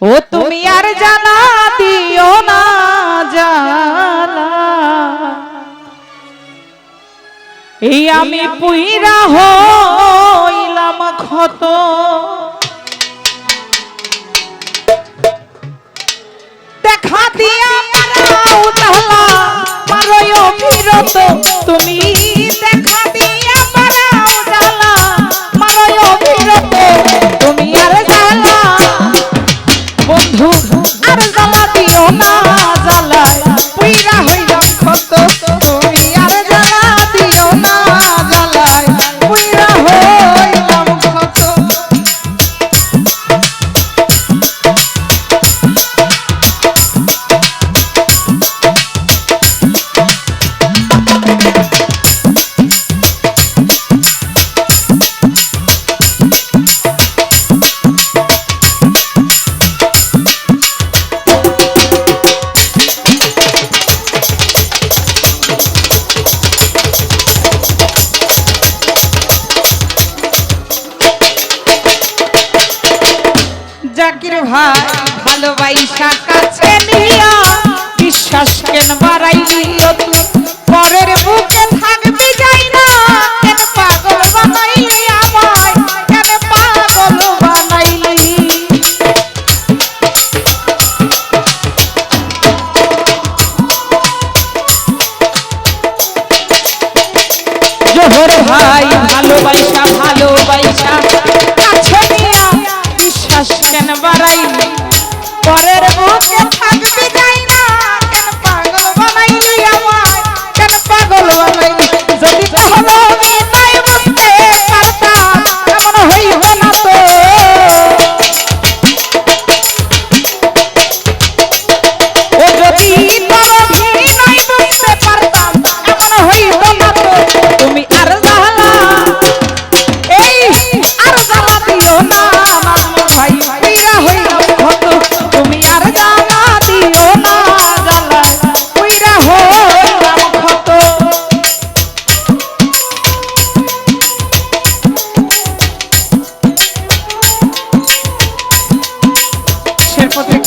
ও তুমি আর জানা দিও না জানা। এই আমি পুইরা হইলাম ক্ষত। দেখা দিয়া তুমি দেখা দিয়া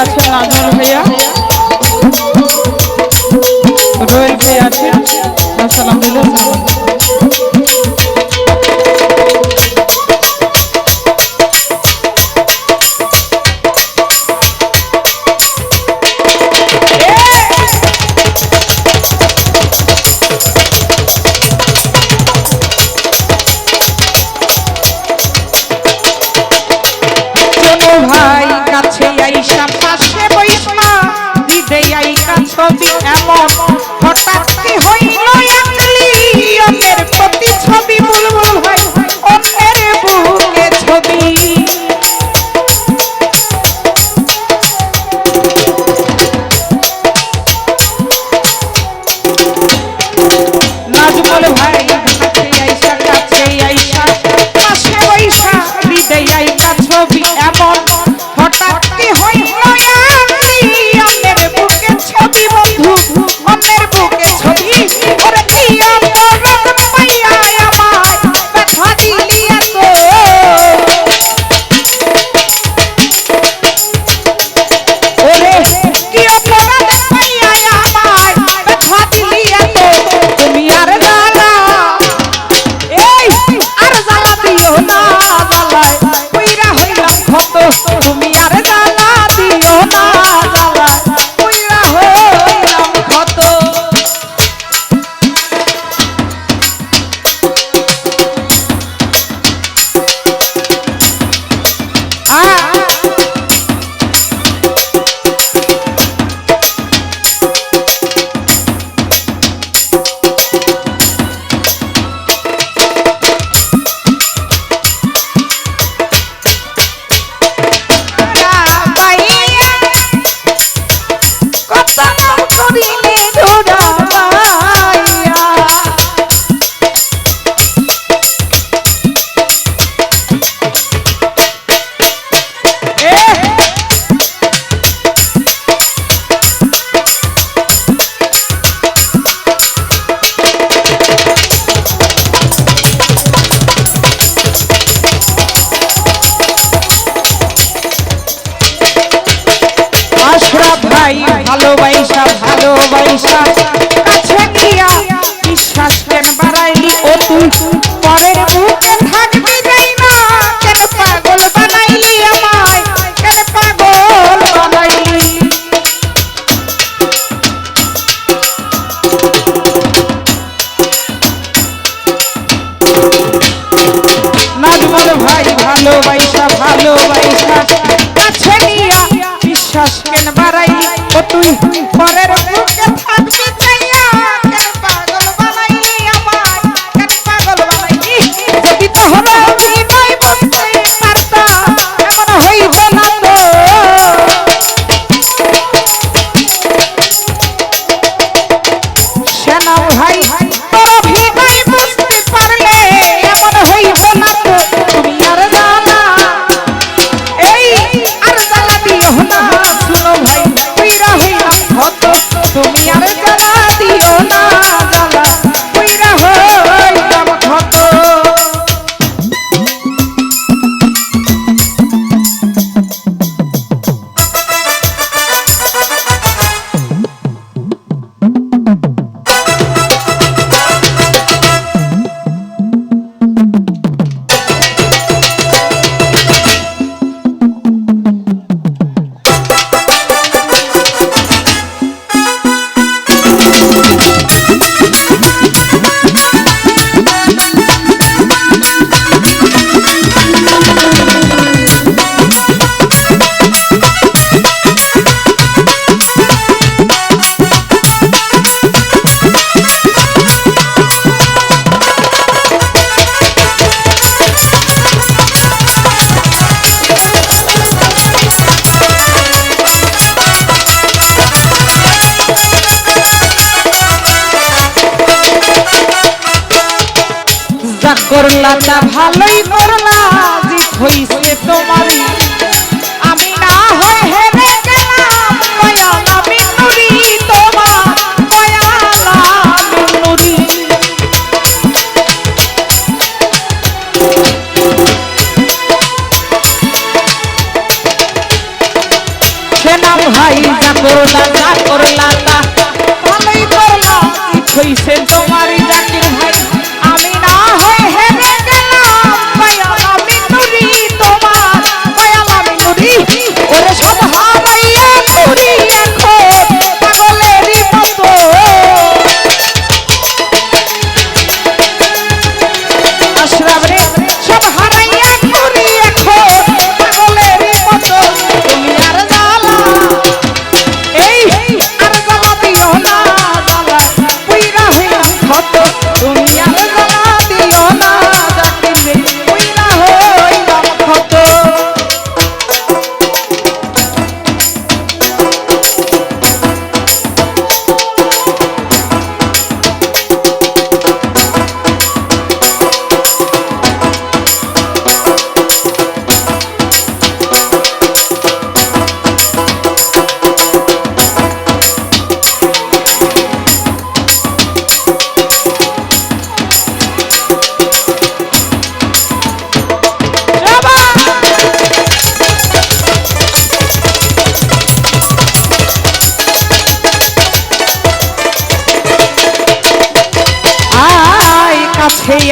আছে আজমল ভাইয়া? রোয়েল ভাই আছে আলহামদুলিল্লাহ ভালোবাসা ভালোবাসা। কাছে নিয়া বিশ্বাস কেন বাড়াইলি। ও তুই। পরের বুকে থাকবি যাই না। কেন পাগল বানাইলি আমায়? কেন পাগল বানাইলি? নাজমল ভাই ভালোবাসা ভালোবাসা। কাছে নিয়া বিশ্বাস তুমি আর করলা তা ভালোই করলা যে হইছে তোমারই। আমি না হয় হেরে গেলাম তোমার দয়াল আমি নুরি ভাই যা করলা যা করলা তা ভালোই করলা হইছে তোমারই জাকির ভাই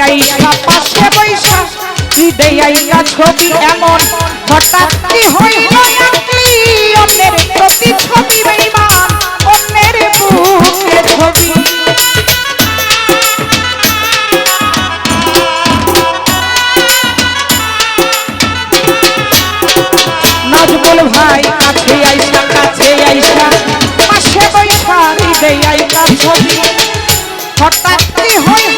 আইয়া পাশে বৈশা, ঈদে আইয়া ছবি এমন। হঠাৎ কি হইল অন্যের প্রতি ছবি বেইমান, অন্যের বুকে ছবি। নজবুল ভাই কাছে আইসা কাছে আইসা। পাশে বৈশা, ঈদে আইয়া ছবি। হঠাৎ কি হইল